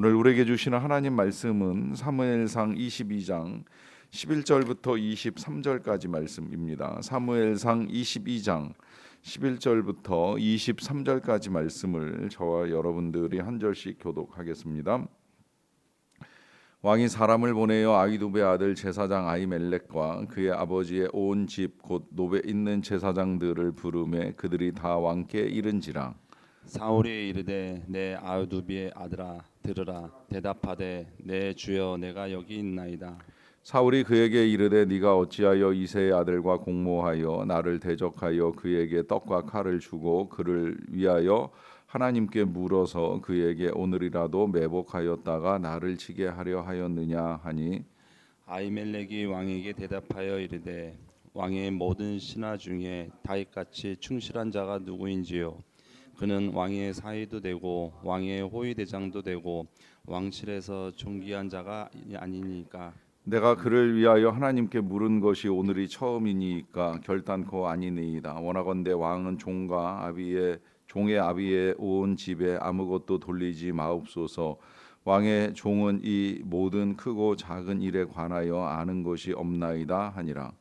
오늘 우리에게 주시는 하나님 말씀은 사무엘상 22장 11절부터 23절까지 말씀입니다. 사무엘상 22장 11절부터 23절까지 말씀을 저와 여러분들이 한 절씩 교독하겠습니다. 왕이 사람을 보내어 아이두베 아들 제사장 아이멜렉과 그의 아버지의 온 집 곧 노베 있는 제사장들을 부르매 그들이 다 왕께 이른지라 사울이 이르되 내 아우두비의 아들아 들으라. 대답하되 내 주여 내가 여기 있나이다. 사울이 그에게 이르되 네가 어찌하여 이새의 아들과 공모하여 나를 대적하여 그에게 떡과 칼을 주고 그를 위하여 하나님께 물어서 그에게 오늘이라도 매복하였다가 나를 치게 하려 하였느냐 하니? 아이멜렉이 왕에게 대답하여 이르되 왕의 모든 신하 중에 다윗같이 충실한 자가 누구인지요 그는 왕의 사위도 되고 왕의 호위 대장도 되고 왕실에서 존귀한 자가 아니니까 내가 그를 위하여 하나님께 물은 것이 오늘이 처음이니까 결단코 아니니이다. 원하건대 왕은 종과 아비의 종의 아비의 온 집에 아무것도 돌리지 마옵소서. 왕의 종은 이 모든 크고 작은 일에 관하여 아는 것이 없나이다 하니라.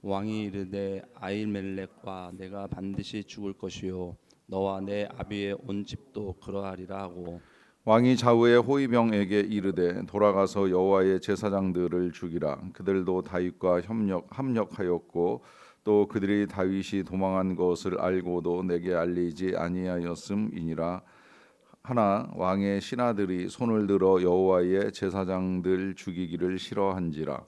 왕이 이르되 아이멜렉과 내가 반드시 죽을 것이요 너와 내 아비의 온 집도 그러하리라 하고 왕이 좌우의 호위병에게 이르되 돌아가서 여호와의 제사장들을 죽이라. 그들도 다윗과 협력 합력하였고 또 그들이 다윗이 도망한 것을 알고도 내게 알리지 아니하였음이니라. 하나 왕의 신하들이 손을 들어 여호와의 제사장들 죽이기를 싫어한지라.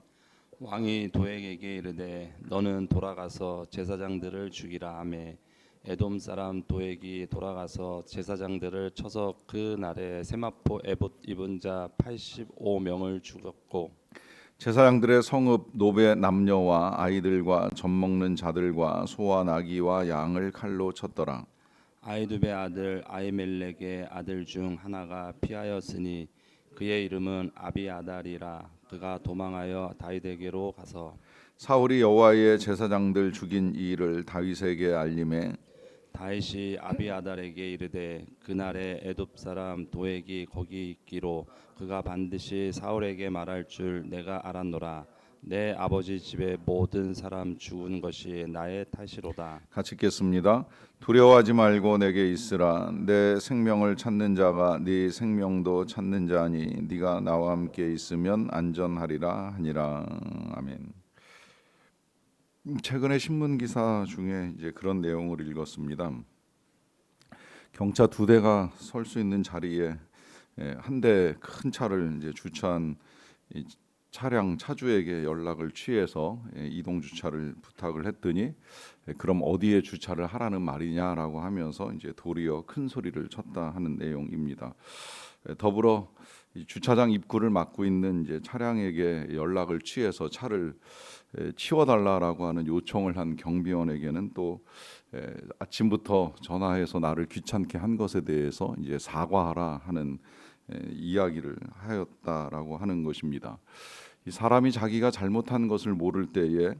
왕이 도액에게 이르되 너는 돌아가서 제사장들을 죽이라 하매 에돔 사람 도액이 돌아가서 제사장들을 쳐서 그 날에 세마포 에봇 입은 자 85명을 죽였고 제사장들의 성읍 노베 남녀와 아이들과 젖 먹는 자들과 소와 나귀와 양을 칼로 쳤더라. 아이두베 아들 아이멜렉의 아들 중 하나가 피하였으니 그의 이름은 아비아달이라. 그가 도망하여 다윗에게로 가서 사울이 여호와의 제사장들 죽인 이 일을 다윗에게 알림해 다윗이 아비아달에게 이르되 그날에 에돔 사람 도액이 거기 있기로 그가 반드시 사울에게 말할 줄 내가 알았노라 내 아버지 집의 모든 사람 죽은 것이 나의 탓이로다 같이 읽겠습니다. 두려워하지 말고 내게 있으라. 내 생명을 찾는 자가 네 생명도 찾는 자니 네가 나와 함께 있으면 안전하리라 하니라. 아멘. 음, 최근에 신문 기사 중에 이제 그런 내용을 읽었습니다. 경차 두 대가 설 수 있는 자리에 예, 한대 큰 차를 이제 주차한 이 차량 차주에게 연락을 취해서 예, 이동 주차를 부탁을 했더니 예, 그럼 어디에 주차를 하라는 말이냐라고 하면서 이제 도리어 큰 소리를 쳤다 하는 내용입니다. 예, 더불어 이 주차장 입구를 막고 있는 이제 차량에게 연락을 취해서 차를 예, 치워달라라고 하는 요청을 한 경비원에게는 또 예, 아침부터 전화해서 나를 귀찮게 한 것에 대해서 이제 사과하라 하는 예, 이야기를 하였다라고 하는 것입니다. 이 사람이 자기가 잘못한 것을 모를 때에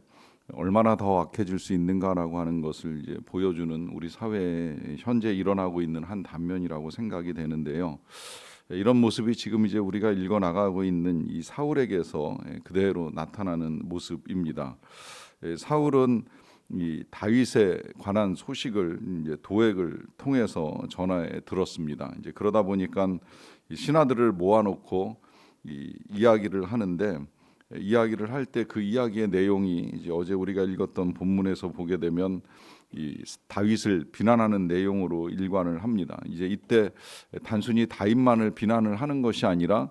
얼마나 더 악해질 수 있는가라고 하는 것을 이제 보여주는 우리 사회에 현재 일어나고 있는 한 단면이라고 생각이 되는데요. 이런 모습이 지금 이제 우리가 읽어 나가고 있는 이 사울에게서 그대로 나타나는 모습입니다. 예, 사울은 이 다윗에 관한 소식을 이제 도액을 통해서 전하에 들었습니다. 이제 그러다 보니까 이 신하들을 모아놓고 이 이야기를 하는데 이야기를 할 때 그 이야기의 내용이 이제 어제 우리가 읽었던 본문에서 보게 되면 이 다윗을 비난하는 내용으로 일관을 합니다. 이제 이때 단순히 다윗만을 비난을 하는 것이 아니라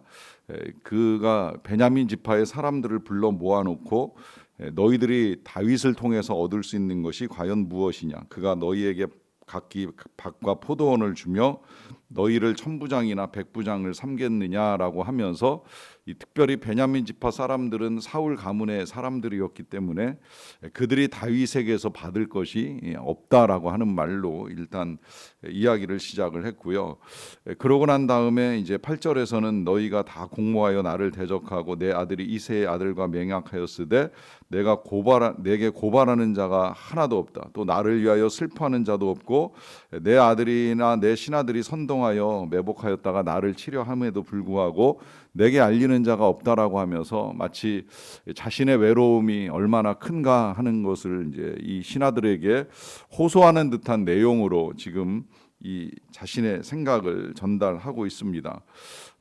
에, 그가 베냐민 지파의 사람들을 불러 모아놓고 에, 너희들이 다윗을 통해서 얻을 수 있는 것이 과연 무엇이냐? 그가 너희에게 각기 밭과 포도원을 주며 너희를 천부장이나 백부장을 삼겠느냐라고 하면서 이 특별히 베냐민 지파 사람들은 사울 가문의 사람들이었기 때문에 그들이 다윗에게서 받을 것이 없다라고 하는 말로 일단 이야기를 시작을 했고요. 그러고 난 다음에 이제 8절에서는 너희가 다 공모하여 나를 대적하고 내 아들이 이세의 아들과 맹약하였으되 내가 고발 내게 고발하는 자가 하나도 없다. 또 나를 위하여 슬퍼하는 자도 없고 내 아들이나 내 신하들이 선동하여 매복하였다가 나를 치려함에도 불구하고 내게 알리는 자가 없다라고 하면서 마치 자신의 외로움이 얼마나 큰가 하는 것을 이제 이 신하들에게 호소하는 듯한 내용으로 지금 이 자신의 생각을 전달하고 있습니다.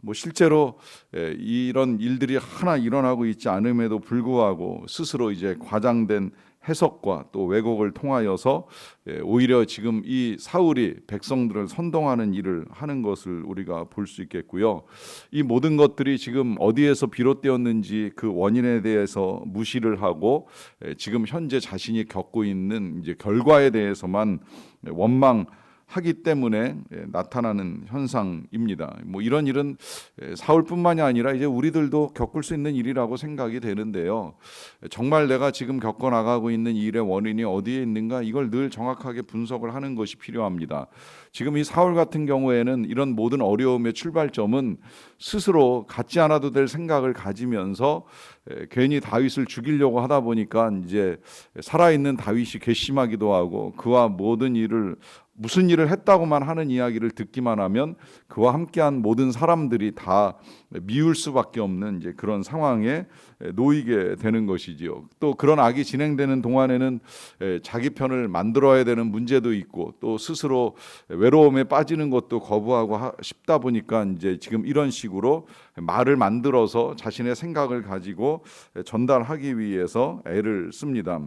뭐 실제로 에, 이런 일들이 하나 일어나고 있지 않음에도 불구하고 스스로 이제 과장된 해석과 또 왜곡을 통하여서 예, 오히려 지금 이 사울이 백성들을 선동하는 일을 하는 것을 우리가 볼 수 있겠고요. 이 모든 것들이 지금 어디에서 비롯되었는지 그 원인에 대해서 무시를 하고 예, 지금 현재 자신이 겪고 있는 이제 결과에 대해서만 원망 하기 때문에 예, 나타나는 현상입니다. 뭐 이런 일은 예, 사울뿐만이 아니라 이제 우리들도 겪을 수 있는 일이라고 생각이 되는데요. 정말 내가 지금 겪어 나가고 있는 이 일의 원인이 어디에 있는가 이걸 늘 정확하게 분석을 하는 것이 필요합니다. 지금 이 사울 같은 경우에는 이런 모든 어려움의 출발점은 스스로 갖지 않아도 될 생각을 가지면서 에, 괜히 다윗을 죽이려고 하다 보니까 이제 살아있는 다윗이 괘씸하기도 하고 그와 모든 일을 무슨 일을 했다고만 하는 이야기를 듣기만 하면 그와 함께한 모든 사람들이 다 미울 수밖에 없는 이제 그런 상황에 놓이게 되는 것이지요. 또 그런 악이 진행되는 동안에는 에, 자기 편을 만들어야 되는 문제도 있고 또 스스로 외로움에 빠지는 것도 거부하고 하- 싶다 보니까 이제 지금 이런 식으로 말을 만들어서 자신의 생각을 가지고 전달하기 위해서 애를 씁니다.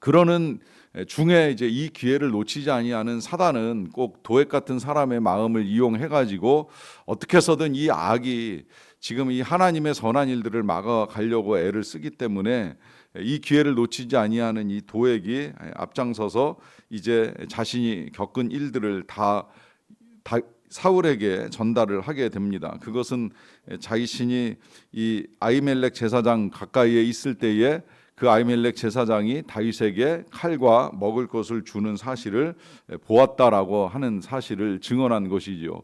그러는 중에 이제 이 기회를 놓치지 아니하는 사단은 꼭 도액 같은 사람의 마음을 이용해 가지고 어떻게 해서든 이 악이 지금 이 하나님의 선한 일들을 막아 가려고 애를 쓰기 때문에 이 기회를 놓치지 아니하는 이 도액이 앞장서서 이제 자신이 겪은 일들을 다, 다 사울에게 전달을 하게 됩니다. 그것은 자신이 이 아이멜렉 제사장 가까이에 있을 때에 그 아이멜렉 제사장이 다윗에게 칼과 먹을 것을 주는 사실을 보았다라고 하는 사실을 증언한 것이지요.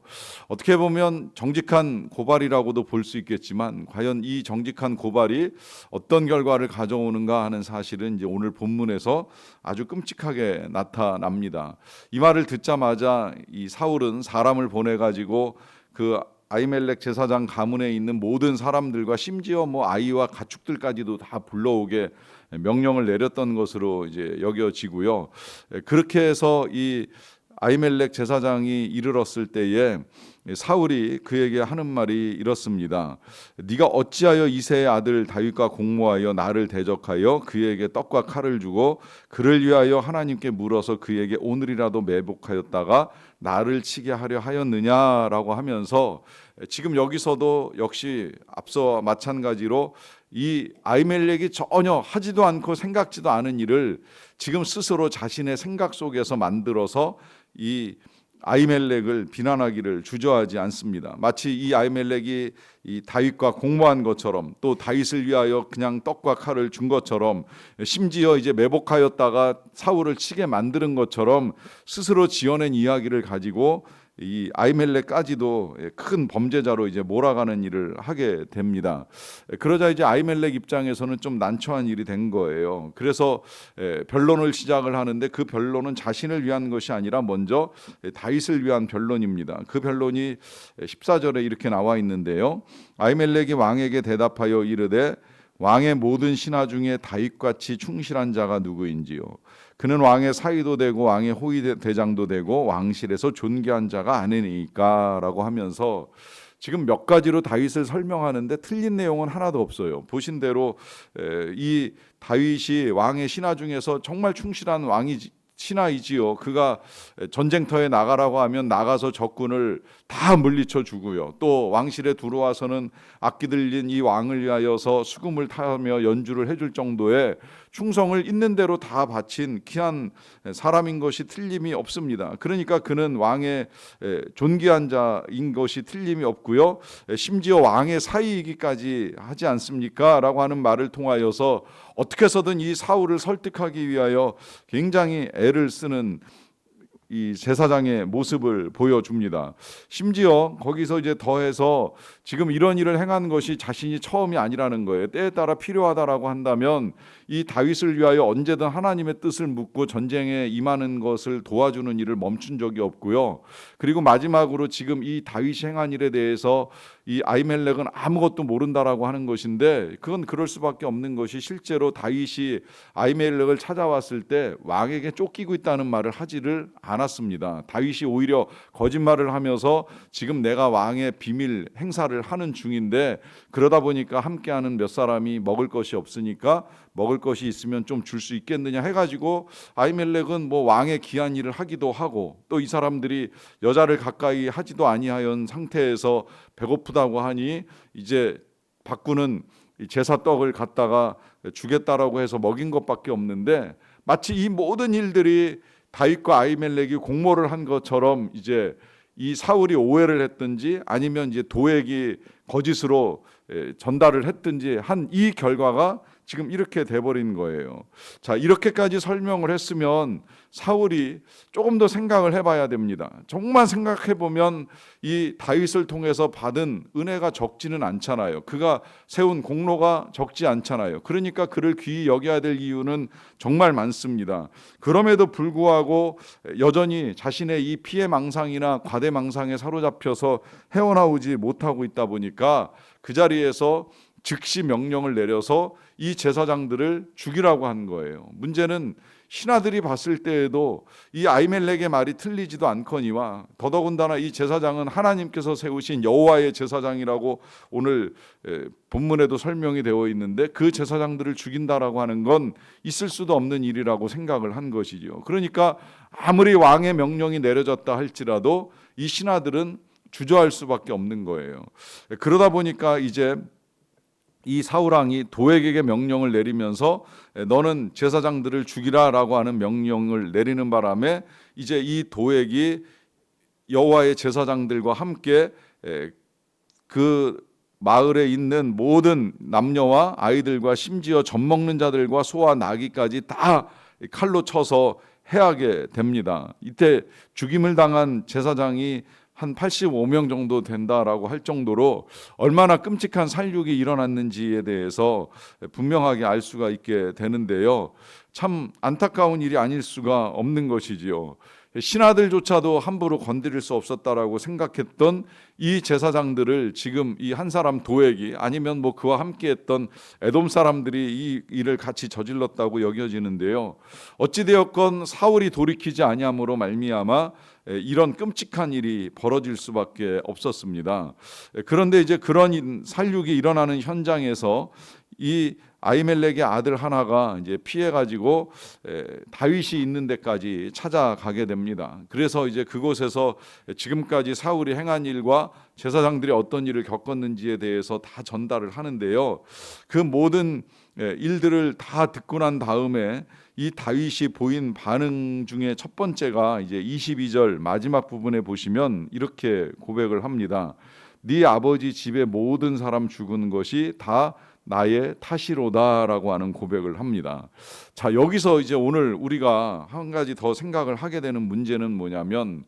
어떻게 보면 정직한 고발이라고도 볼 수 있겠지만 과연 이 정직한 고발이 어떤 결과를 가져오는가 하는 사실은 이제 오늘 본문에서 아주 끔찍하게 나타납니다. 이 말을 듣자마자 이 사울은 사람을 보내 가지고 그 아이멜렉 제사장 가문에 있는 모든 사람들과 심지어 뭐 아이와 가축들까지도 다 불러오게 명령을 내렸던 것으로 이제 여겨지고요. 그렇게 해서 이 아이멜렉 제사장이 이르렀을 때에 사울이 그에게 하는 말이 이렇습니다. 네가 어찌하여 이세의 아들 다윗과 공모하여 나를 대적하여 그에게 떡과 칼을 주고 그를 위하여 하나님께 물어서 그에게 오늘이라도 매복하였다가 나를 치게 하려 하였느냐라고 하면서 지금 여기서도 역시 앞서 마찬가지로 이 아이멜렉이 전혀 하지도 않고 생각지도 않은 일을 지금 스스로 자신의 생각 속에서 만들어서 이 아이멜렉을 비난하기를 주저하지 않습니다. 마치 이 아이멜렉이 이 다윗과 공모한 것처럼 또 다윗을 위하여 그냥 떡과 칼을 준 것처럼 심지어 이제 매복하였다가 사울을 치게 만드는 것처럼 스스로 지어낸 이야기를 가지고 이 아이멜렉까지도 큰 범죄자로 이제 몰아가는 일을 하게 됩니다. 그러자 이제 아이멜렉 입장에서는 좀 난처한 일이 된 거예요. 그래서 에, 변론을 시작을 하는데 그 변론은 자신을 위한 것이 아니라 먼저 다윗을 위한 변론입니다. 그 변론이 14절에 이렇게 나와 있는데요. 아이멜렉이 왕에게 대답하여 이르되 왕의 모든 신하 중에 다윗같이 충실한 자가 누구인지요? 그는 왕의 사위도 되고 왕의 호위 대장도 되고 왕실에서 존귀한 자가 아니니까라고 하면서 지금 몇 가지로 다윗을 설명하는데 틀린 내용은 하나도 없어요. 보신 대로 에, 이 다윗이 왕의 신하 중에서 정말 충실한 왕이 신하이지요. 그가 전쟁터에 나가라고 하면 나가서 적군을 다 물리쳐 주고요. 또 왕실에 들어와서는 악기 들린 이 왕을 위하여서 수금을 타며 연주를 해줄 정도의 충성을 있는 대로 다 바친 귀한 사람인 것이 틀림이 없습니다. 그러니까 그는 왕의 존귀한 자인 것이 틀림이 없고요. 심지어 왕의 사이이기까지 하지 않습니까?라고 하는 말을 통하여서 어떻게 해서든 이 사울을 설득하기 위하여 굉장히 애를 쓰는 이 제사장의 모습을 보여줍니다. 심지어 거기서 이제 더해서 지금 이런 일을 행한 것이 자신이 처음이 아니라는 거예요. 때에 따라 필요하다라고 한다면 이 다윗을 위하여 언제든 하나님의 뜻을 묻고 전쟁에 임하는 것을 도와주는 일을 멈춘 적이 없고요. 그리고 마지막으로 지금 이 다윗이 행한 일에 대해서 이 아이멜렉은 아무것도 모른다라고 하는 것인데 그건 그럴 수밖에 없는 것이 실제로 다윗이 아이멜렉을 찾아왔을 때 왕에게 쫓기고 있다는 말을 하지를 않았습니다. 다윗이 오히려 거짓말을 하면서 지금 내가 왕의 비밀 행사를 하는 중인데 그러다 보니까 함께하는 몇 사람이 먹을 것이 없으니까 먹을 것이 있으면 좀 줄 수 있겠느냐 해가지고 아이멜렉은 뭐 왕의 귀한 일을 하기도 하고 또 이 사람들이 여자를 가까이 하지도 아니하연 상태에서 배고프다고 하니 이제 바꾸는 이 제사 떡을 갖다가 주겠다라고 해서 먹인 것밖에 없는데 마치 이 모든 일들이 다윗과 아이멜렉이 공모를 한 것처럼 이제 이 사울이 오해를 했든지 아니면 이제 도액이 거짓으로 에, 전달을 했든지 한 이 결과가 지금 이렇게 돼버린 거예요. 자 이렇게까지 설명을 했으면 사울이 조금 더 생각을 해봐야 됩니다. 정말 생각해 보면 이 다윗을 통해서 받은 은혜가 적지는 않잖아요. 그가 세운 공로가 적지 않잖아요. 그러니까 그를 귀히 여겨야 될 이유는 정말 많습니다. 그럼에도 불구하고 여전히 자신의 이 피해 망상이나 과대 망상에 사로잡혀서 헤어나오지 못하고 있다 보니까 그 자리에서 즉시 명령을 내려서 이 제사장들을 죽이라고 한 거예요. 문제는 신하들이 봤을 때에도 이 아이멜렉의 말이 틀리지도 않거니와 더더군다나 이 제사장은 하나님께서 세우신 여호와의 제사장이라고 오늘 에, 본문에도 설명이 되어 있는데 그 제사장들을 죽인다라고 하는 건 있을 수도 없는 일이라고 생각을 한 것이죠. 그러니까 아무리 왕의 명령이 내려졌다 할지라도 이 신하들은 주저할 수밖에 없는 거예요. 그러다 보니까 이제 이 사울왕이 도액에게 명령을 내리면서 너는 제사장들을 죽이라라고 하는 명령을 내리는 바람에 이제 이 도액이 여호와의 제사장들과 함께 에, 그 마을에 있는 모든 남녀와 아이들과 심지어 젖 먹는 자들과 소와 나귀까지 다 칼로 쳐서 해하게 됩니다. 이때 죽임을 당한 제사장이 한 85명 정도 된다라고 할 정도로 얼마나 끔찍한 살육이 일어났는지에 대해서 분명하게 알 수가 있게 되는데요. 참 안타까운 일이 아닐 수가 없는 것이지요. 신하들조차도 함부로 건드릴 수 없었다라고 생각했던 이 제사장들을 지금 이 한 사람 도액이 아니면 뭐 그와 함께했던 에돔 사람들이 이 일을 같이 저질렀다고 여겨지는데요. 어찌 되었건 사울이 돌이키지 아니함으로 말미암아 에, 이런 끔찍한 일이 벌어질 수밖에 없었습니다. 에, 그런데 이제 그런 인- 살육이 일어나는 현장에서 이 아이멜렉의 아들 하나가 이제 피해 가지고 다윗이 있는 데까지 찾아가게 됩니다. 그래서 이제 그곳에서 지금까지 사울이 행한 일과 제사장들이 어떤 일을 겪었는지에 대해서 다 전달을 하는데요. 그 모든 예, 일들을 다 듣고 난 다음에 이 다윗이 보인 반응 중에 첫 번째가 이제 22절 마지막 부분에 보시면 이렇게 고백을 합니다. 네 아버지 집의 모든 사람 죽은 것이 다 나의 탓이로다라고 하는 고백을 합니다. 자, 여기서 이제 오늘 우리가 한 가지 더 생각을 하게 되는 문제는 뭐냐면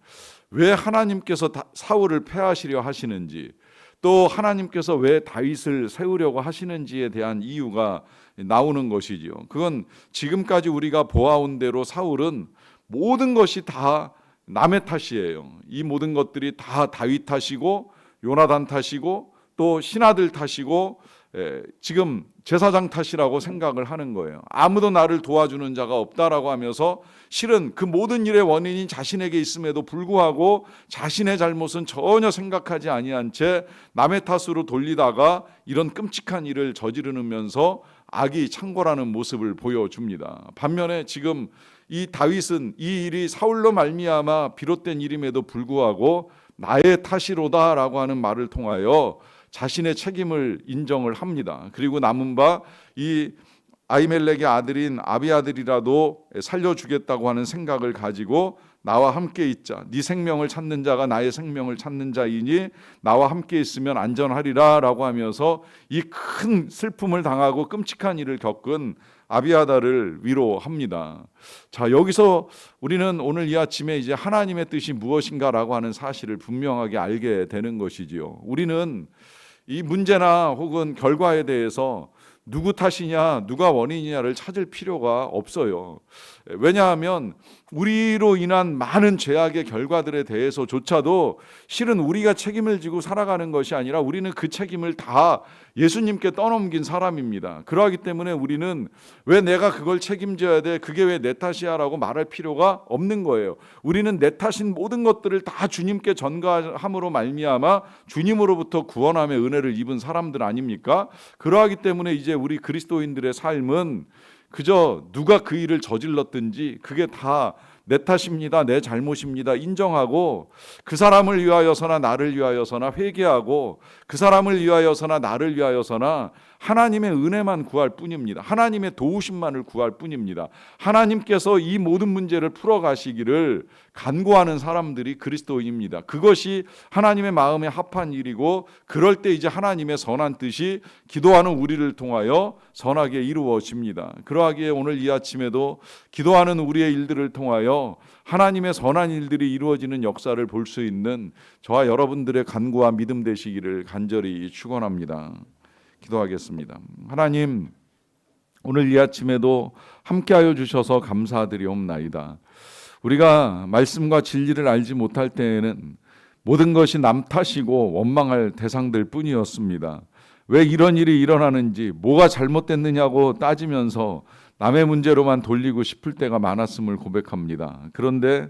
왜 하나님께서 다- 사울을 패하시려 하시는지 또 하나님께서 왜 다윗을 세우려고 하시는지에 대한 이유가 나오는 것이지요. 그건 지금까지 우리가 보아온 대로 사울은 모든 것이 다 남의 탓이에요. 이 모든 것들이 다 다윗 탓이고 요나단 탓이고 또 신하들 탓이고 에, 지금 제사장 탓이라고 생각을 하는 거예요. 아무도 나를 도와주는 자가 없다라고 하면서 실은 그 모든 일의 원인이 자신에게 있음에도 불구하고 자신의 잘못은 전혀 생각하지 아니한 채 남의 탓으로 돌리다가 이런 끔찍한 일을 저지르면서 악이 창궐하는 모습을 보여줍니다. 반면에 지금 이 다윗은 이 일이 사울로 말미암아 비롯된 일임에도 불구하고 나의 탓이로다라고 하는 말을 통하여 자신의 책임을 인정을 합니다. 그리고 남은 바 이 아이멜렉의 아들인 아비아들이라도 살려주겠다고 하는 생각을 가지고 나와 함께 있자. 네 생명을 찾는 자가 나의 생명을 찾는 자이니 나와 함께 있으면 안전하리라라고 하면서 이 큰 슬픔을 당하고 끔찍한 일을 겪은 아비아다를 위로합니다. 자, 여기서 우리는 오늘 이 아침에 이제 하나님의 뜻이 무엇인가라고 하는 사실을 분명하게 알게 되는 것이지요. 우리는 이 문제나 혹은 결과에 대해서 누구 탓이냐, 누가 원인이냐를 찾을 필요가 없어요. 왜냐하면 우리로 인한 많은 죄악의 결과들에 대해서조차도 실은 우리가 책임을 지고 살아가는 것이 아니라 우리는 그 책임을 다 예수님께 떠넘긴 사람입니다. 그러하기 때문에 우리는 왜 내가 그걸 책임져야 돼? 그게 왜 내 탓이야라고 말할 필요가 없는 거예요. 우리는 내 탓인 모든 것들을 다 주님께 전가함으로 말미암아 주님으로부터 구원함의 은혜를 입은 사람들 아닙니까? 그러하기 때문에 이제 우리 그리스도인들의 삶은 그저 누가 그 일을 저질렀든지 그게 다 내 탓입니다. 내 잘못입니다. 인정하고 그 사람을 위하여서나 나를 위하여서나 회개하고 그 사람을 위하여서나 나를 위하여서나 하나님의 은혜만 구할 뿐입니다. 하나님의 도우심만을 구할 뿐입니다. 하나님께서 이 모든 문제를 풀어 가시기를 간구하는 사람들이 그리스도인입니다. 그것이 하나님의 마음에 합한 일이고 그럴 때 이제 하나님의 선한 뜻이 기도하는 우리를 통하여 선하게 이루어집니다. 그러하기에 오늘 이 아침에도 기도하는 우리의 일들을 통하여 하나님의 선한 일들이 이루어지는 역사를 볼 수 있는 저와 여러분들의 간구와 믿음 되시기를 간절히 축원합니다. 기도하겠습니다. 하나님 오늘 이 아침에도 함께하여 주셔서 감사드리옵나이다. 우리가 말씀과 진리를 알지 못할 때에는 모든 것이 남 탓이고 원망할 대상들 뿐이었습니다. 왜 이런 일이 일어나는지 뭐가 잘못됐느냐고 따지면서 남의 문제로만 돌리고 싶을 때가 많았음을 고백합니다. 그런데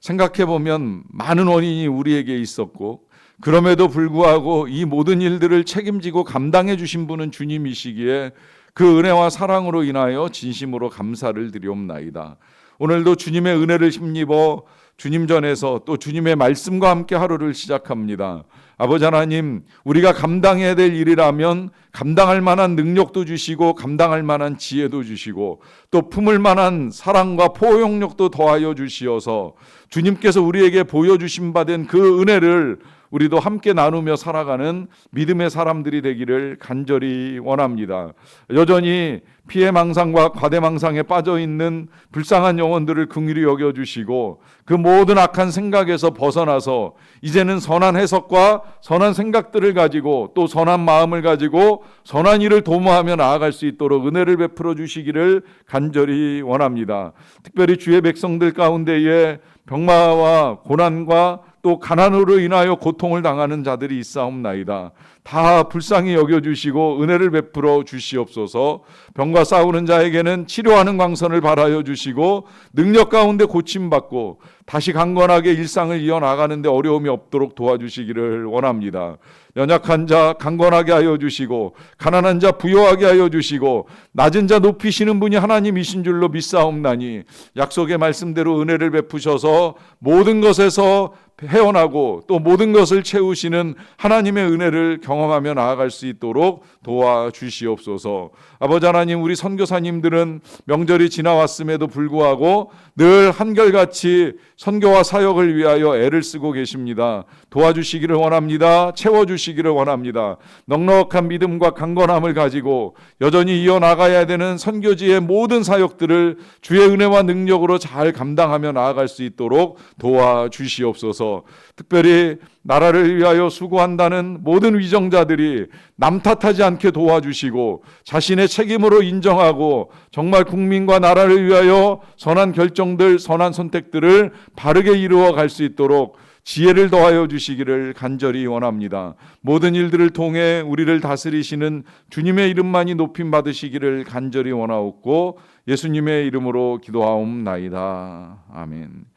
생각해 보면 많은 원인이 우리에게 있었고 그럼에도 불구하고 이 모든 일들을 책임지고 감당해 주신 분은 주님이시기에 그 은혜와 사랑으로 인하여 진심으로 감사를 드리옵나이다. 오늘도 주님의 은혜를 힘입어 주님 전에서 또 주님의 말씀과 함께 하루를 시작합니다. 아버지 하나님, 우리가 감당해야 될 일이라면 감당할 만한 능력도 주시고 감당할 만한 지혜도 주시고 또 품을 만한 사랑과 포용력도 더하여 주시어서 주님께서 우리에게 보여주신 바된 그 은혜를 우리도 함께 나누며 살아가는 믿음의 사람들이 되기를 간절히 원합니다. 여전히 피해 망상과 과대 망상에 빠져 있는 불쌍한 영혼들을 긍휼히 여겨 주시고 그 모든 악한 생각에서 벗어나서 이제는 선한 해석과 선한 생각들을 가지고 또 선한 마음을 가지고 선한 일을 도모하며 나아갈 수 있도록 은혜를 베풀어 주시기를 간절히 원합니다. 특별히 주의 백성들 가운데에 병마와 고난과 또 가난으로 인하여 고통을 당하는 자들이 있사옵나이다. 다 불쌍히 여겨 주시고 은혜를 베풀어 주시옵소서. 병과 싸우는 자에게는 치료하는 광선을 발하여 주시고 능력 가운데 고침 받고 다시 강건하게 일상을 이어 나가는데 어려움이 없도록 도와주시기를 원합니다. 연약한 자 강건하게 하여 주시고 가난한 자 부요하게 하여 주시고 낮은 자 높이시는 분이 하나님이신 줄로 믿사옵나니 약속의 말씀대로 은혜를 베푸셔서 모든 것에서 헤어나고 또 모든 것을 채우시는 하나님의 은혜를 경험하며 나아갈 수 있도록 도와주시옵소서. 아버지 하나 님 우리 선교사님들은 명절이 지나왔음에도 불구하고 늘 한결같이 선교와 사역을 위하여 애를 쓰고 계십니다. 도와주시기를 원합니다. 채워주시기를 원합니다. 넉넉한 믿음과 강건함을 가지고 여전히 이어나가야 되는 선교지의 모든 사역들을 주의 은혜와 능력으로 잘 감당하며 나아갈 수 있도록 도와주시옵소서. 특별히 나라를 위하여 수고한다는 모든 위정자들이 남 탓하지 않게 도와주시고 자신의 책임으로 인정하고 정말 국민과 나라를 위하여 선한 결정들, 선한 선택들을 바르게 이루어 갈 수 있도록 지혜를 더하여 주시기를 간절히 원합니다. 모든 일들을 통해 우리를 다스리시는 주님의 이름만이 높임 받으시기를 간절히 원하옵고 예수님의 이름으로 기도하옵나이다. 아멘.